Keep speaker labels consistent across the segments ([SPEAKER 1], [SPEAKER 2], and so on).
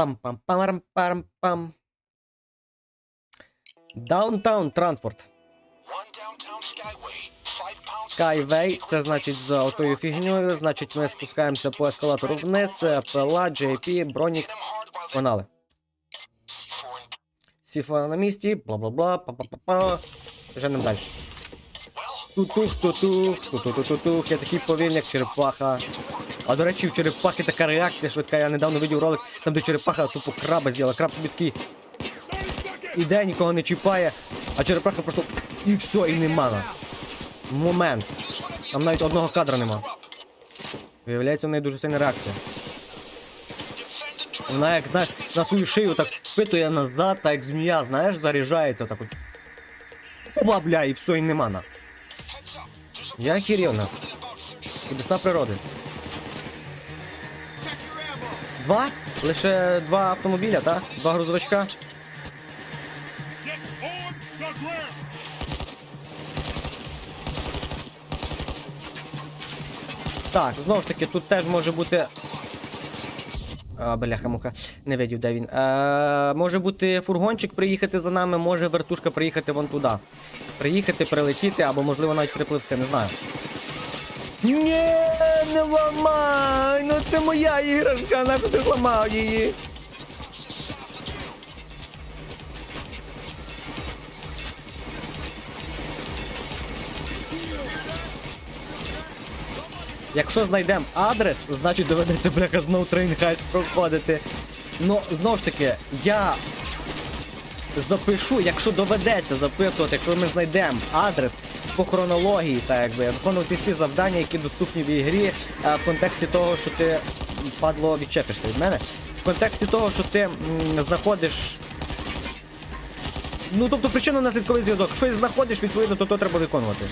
[SPEAKER 1] Пам-пам-пам-пам-пам. Даунтаун транспорт. Skyway, це значить за отою фігньою, значить ми спускаємося по ескалатору вниз, ПЛА, JP, Бронік, погнали. Сіфа на місці, бла-бла-бла, па-па-па-па. Женем далі. Тутух, тутух, тутух-тутух, я такий повільний, як черепаха. А до речі, в черепахи така реакція швидка. Я недавно видів ролик, там де черепаха тупо краба з'їла. Краб собі такий іде, нікого не чіпає, а черепаха просто і все, і нема. Момент. Там навіть одного кадра нема. Виявляється, в неї дуже сильна реакція. Вона як знаєш, на свою шию так впитує назад, так як змія, знаєш, заряджається так от. Опа, бля, і все, і нема на. Я охерів, Чудеса природи. Два? Лише два автомобіля, так? Два грузовичка. Так, знову ж таки, тут теж може бути. А, бляха муха, не видів, де він. Е, може бути фургончик приїхати за нами, може вертушка приїхати вон туди. Приїхати, прилетіти, або можливо навіть припливти, не знаю. Ні, не ламай! Ну це моя іграшка, нащо ти зламав її? Якщо знайдемо адрес, значить доведеться бляха знову трейнхайт проходити. Ну, знову ж таки, я запишу, якщо доведеться записувати, якщо ми знайдемо адрес по хронології, так якби виконувати всі завдання, які доступні в ігрі, е, в контексті того, що ти падло відчепишся від мене. В контексті того, що ти знаходиш. Ну, тобто причинно наслідковий зв'язок. Щось знаходиш, відповідно, то то треба виконувати.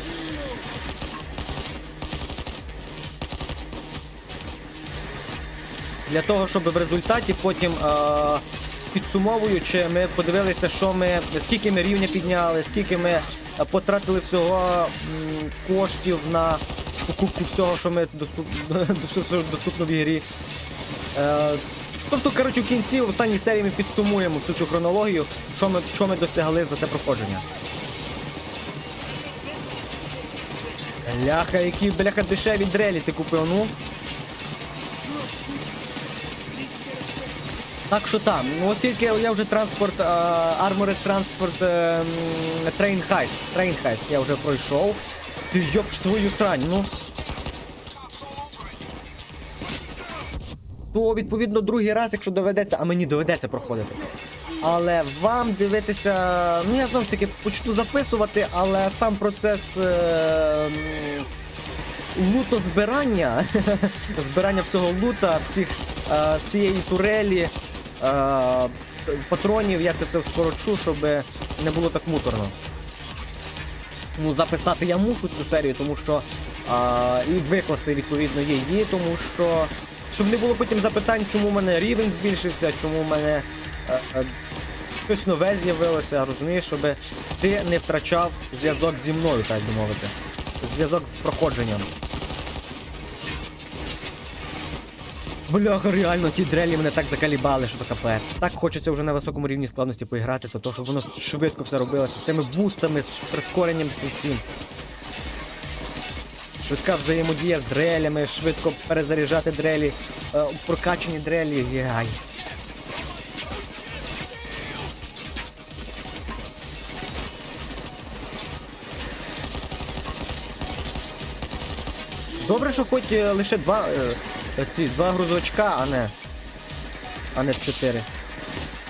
[SPEAKER 1] Для того, щоб в результаті потім е, підсумовуючи, ми подивилися, що ми, скільки ми рівня підняли, скільки ми потратили всього коштів на покупку всього, що ми доступ, доступно в ігрі. Е, тобто, коротше, в кінці, в останній серії ми підсумуємо всю цю хронологію, що ми, що ми досягли за це проходження. Бляха, які бляха дешеві дрелі ти купив, ну. Так що там, ну оскільки я вже транспорт, е, м, Train Heist, Train Heist я вже пройшов. Ти йоп твою срань, ну. То відповідно другий раз, якщо доведеться, а мені доведеться проходити. Але вам дивитися, ну я знову ж таки почну записувати, але сам процес е, лутозбирання, збирання всього лута, всіх, е, всієї турелі, патронів, я це все скорочу, щоб не було так муторно. Ну, записати я мушу цю серію, тому що а, і викласти відповідно її, тому що. Щоб не було потім запитань, чому в мене рівень збільшився, чому в мене е, е, щось нове з'явилося, розумієш, щоб ти не втрачав зв'язок зі мною, так би мовити. Зв'язок з проходженням. Бляха, реально, ті дрелі мене так закалібали, що то капець. Так хочеться вже на високому рівні складності поіграти, то то, щоб воно швидко все робилося, з тими бустами, з прискоренням з всім. Швидка взаємодія з дрелями, швидко перезаряджати дрелі, е, прокачані дрелі. Яй. Добре, що хоч е, лише два, е, ці, два грузовичка, а не, а не чотири.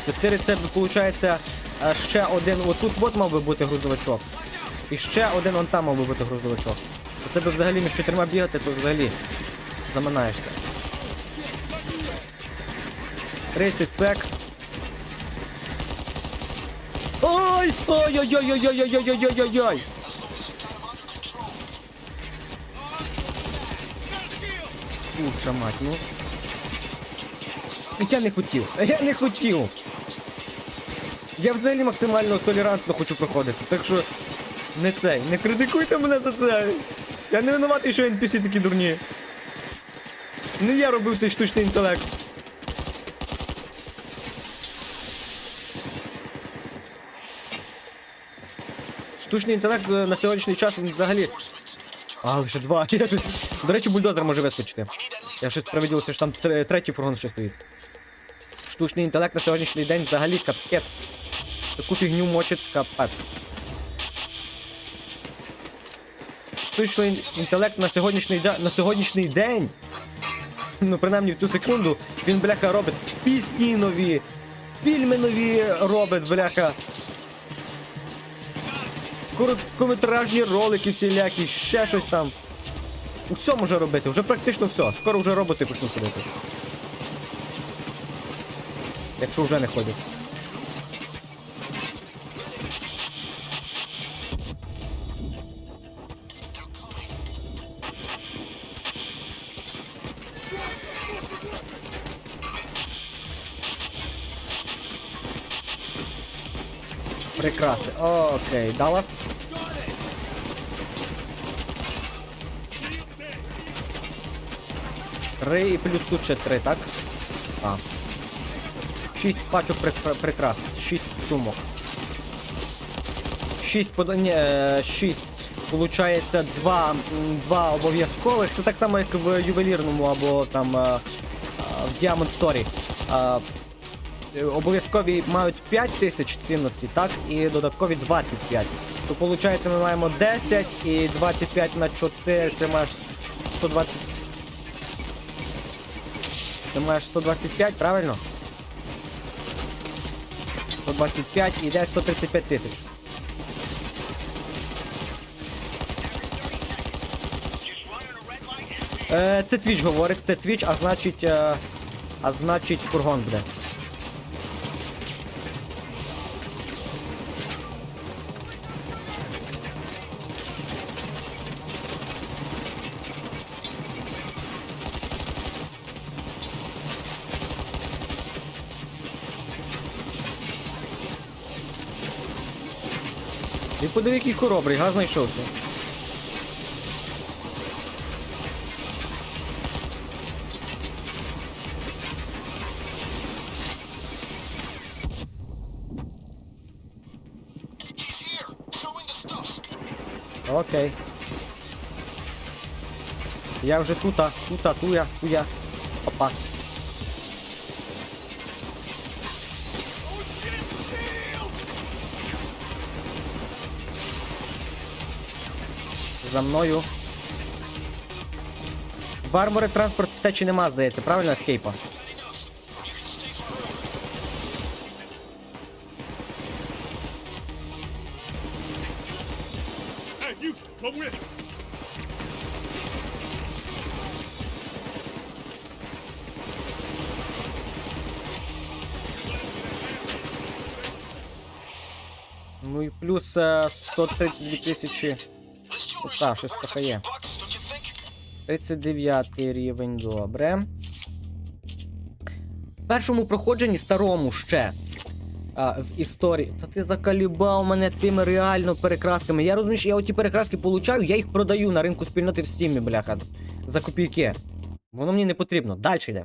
[SPEAKER 1] Чотири це виходить ще один. Отут от мав би бути грузовичок. І ще один он там мав би бути грузовичок. Це би взагалі між чотирма бігати, то взагалі заминаєшся. 30 сек. Ой! Ой-ой-ой-ой-ой-ой-ой-ой-ой-ой! Куча мать, ну. ну. Я не хотів. Я не хотів. Я взагалі максимально толерантно хочу проходити. Так що не цей. Не критикуйте мене за це. Я не винуватий, що NPC такі дурні. Не я робив цей штучний інтелект. Штучний інтелект е, на сьогоднішній час він взагалі а, лише два. Я ж... До речі, бульдозер може вискочити. Я щось провіділося, що там тр- третій фургон ще стоїть. Штучний інтелект на сьогоднішній день взагалі капець. Таку фігню мочить капець. Штучний інтелект на сьогоднішній, дя- на сьогоднішній день. Ну, принаймні в цю секунду, він, бляха, робить пісні нові, фільми нові робить, бляха. Короткометражні ролики всілякі, ще щось там. Все може робити, вже практично все. Скоро вже роботи почнуть ходити. Якщо вже не ходять. Прекрасно. Окей, дала. Три і плюс тут ще три, так? А. Шість пачок прик- прикрас. Шість сумок. Шість пода... Ні, е, шість. Получається два, два обов'язкових. Це так само, як в ювелірному або там е, е, в Diamond Story. Е, Обов'язкові мають 5 тисяч цінності, так? І додаткові 25. То виходить, ми маємо 10 і 25 на 4, це маєш 120. Це маєш 125, правильно? 125 і йде 135 тисяч. Е, це твіч говорить, це твіч, а значить. Е, а значить фургон буде. І подиви, який хоробрий, газ знайшовся. Окей. Я вже тута, тута, туя, туя. Опа. За мною. В армори транспорт втечі нема, здається, правильно, ескейпа?
[SPEAKER 2] Hey, you, come with.
[SPEAKER 1] Ну і плюс е, 132 тисячі. Так, щось трохи є. 39 рівень, добре. В першому проходженні старому ще. А, в історії. Та ти закалібав мене тими реально перекрасками. Я розумію, що я оті перекраски получаю, я їх продаю на ринку спільноти в стімі, бляха. За копійки. Воно мені не потрібно. Далі йде.